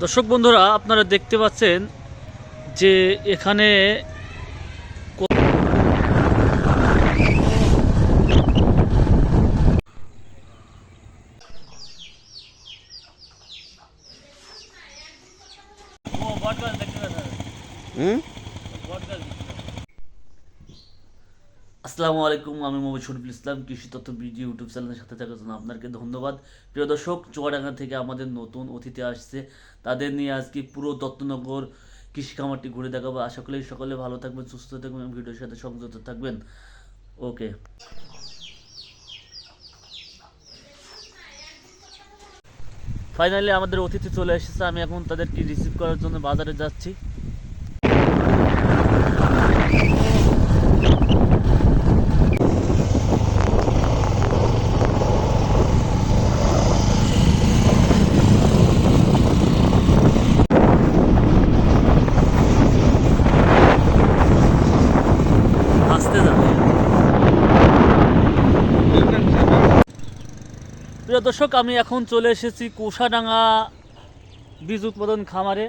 দর্শক বন্ধুরা আপনারা দেখতে পাচ্ছেন যে এখানে ক- হুম? আসসালামু আলাইকুম, আমি মোহাম্মদ শরীফুল ইসলাম, কৃষি তথ্য বিজি ইউটিউব চ্যানেলের সাথে থাকার জন্য আপনাকে ধন্যবাদ। প্রিয় দর্শক, চুয়াডাঙ্গা থেকে আমাদের নতুন অতিথি আসছে। তাদের নিয়ে আজকে পুরো দত্তনগর কৃষি খামারটি ঘুরে দেখাবো। আশা করি সকলে ভালো থাকবেন, সুস্থ থাকবেন এবং ভিডিওর সাথে সংযুক্ত থাকবেন। ওকে। ফাইনালি আমাদের অতিথি চলে এসেছে। আমি এখন তাদেরকে রিসিভ করার জন্য বাজারে যাচ্ছি। প্রিয় দর্শক, আমি এখন চলে এসেছি কোষাডাঙ্গা বীজ উৎপাদন খামারে।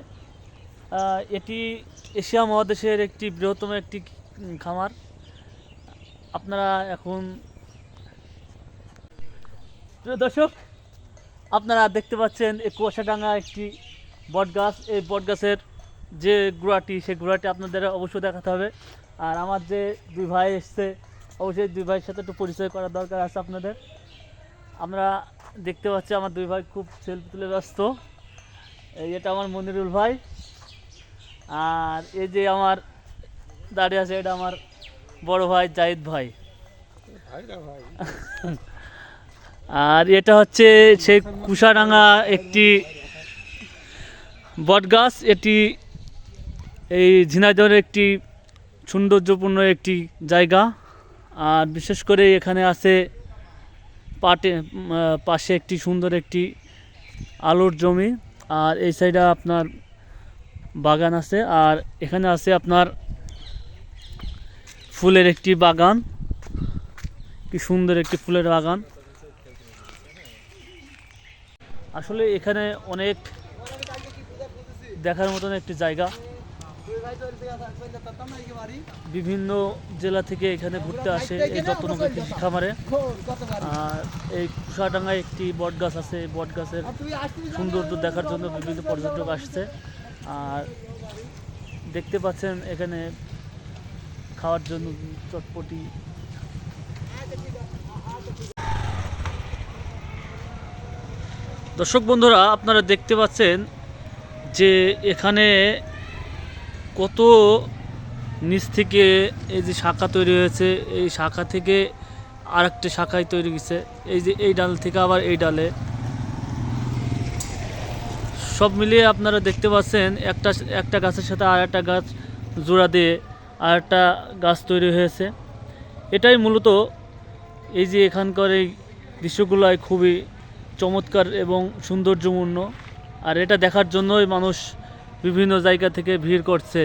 এটি এশিয়া মহাদেশের একটি বৃহত্তম একটি খামার। আপনারা এখন প্রিয় দর্শক, আপনারা দেখতে পাচ্ছেন এই কুয়াশাডাঙ্গা একটি বটগাছ। এই বটগাছের যে গুড়াটি, সেই গুড়াটি আপনাদের অবশ্যই দেখাতে হবে। আর আমার যে দুই ভাই এসছে, অবশ্যই দুই ভাইয়ের সাথে একটু পরিচয় করার দরকার আছে আপনাদের। আমরা দেখতে পাচ্ছি আমার দুই ভাই খুব সেলফি তুলে ব্যস্ত। এই এটা আমার মনিরুল ভাই। আর এই যে আমার দাঁড়িয়ে আছে এটা আমার বড় ভাই জাহিদ ভাই। আর এটা হচ্ছে সেই কুষাডাঙ্গা একটি বটগাছ। এটি এই ঝিনাইদহের একটি সৌন্দর্যপূর্ণ একটি জায়গা। আর বিশেষ করে এখানে আছে পাটে পাশে একটি সুন্দর একটি আলুর জমি, আর এই সাইডে আপনার বাগান আছে, আর এখানে আছে আপনার ফুলের একটি বাগান। কি সুন্দর একটি ফুলের বাগান। আসলে এখানে অনেক দেখার মতন একটি জায়গা। বিভিন্ন জেলা থেকে এখানে ঘুরতে আসে এই যত্ননগর কৃষি খামারে আর এই কুষাডাঙ্গায় একটি বট গাছ আছে, এই বট গাছের সৌন্দর্য দেখার জন্য বিভিন্ন পর্যটক আসছে। আর দেখতে পাচ্ছেন এখানে খাওয়ার জন্য চটপটি। দর্শক বন্ধুরা, আপনারা দেখতে পাচ্ছেন যে এখানে কত নিচ থেকে এই যে শাখা তৈরি হয়েছে, এই শাখা থেকে আরেকটা শাখায় তৈরি গেছে এই যে এই ডাল থেকে আবার এই ডালে। সব মিলিয়ে আপনারা দেখতে পাচ্ছেন, একটা একটা গাছের সাথে আর একটা গাছ জোড়া দিয়ে আর একটা গাছ তৈরি হয়েছে। এটাই মূলত এই যে এখানকার এই দৃশ্যগুলোয় খুবই চমৎকার এবং সৌন্দর্যপূর্ণ আর এটা দেখার জন্যই মানুষ বিভিন্ন জায়গা থেকে ভিড় করছে।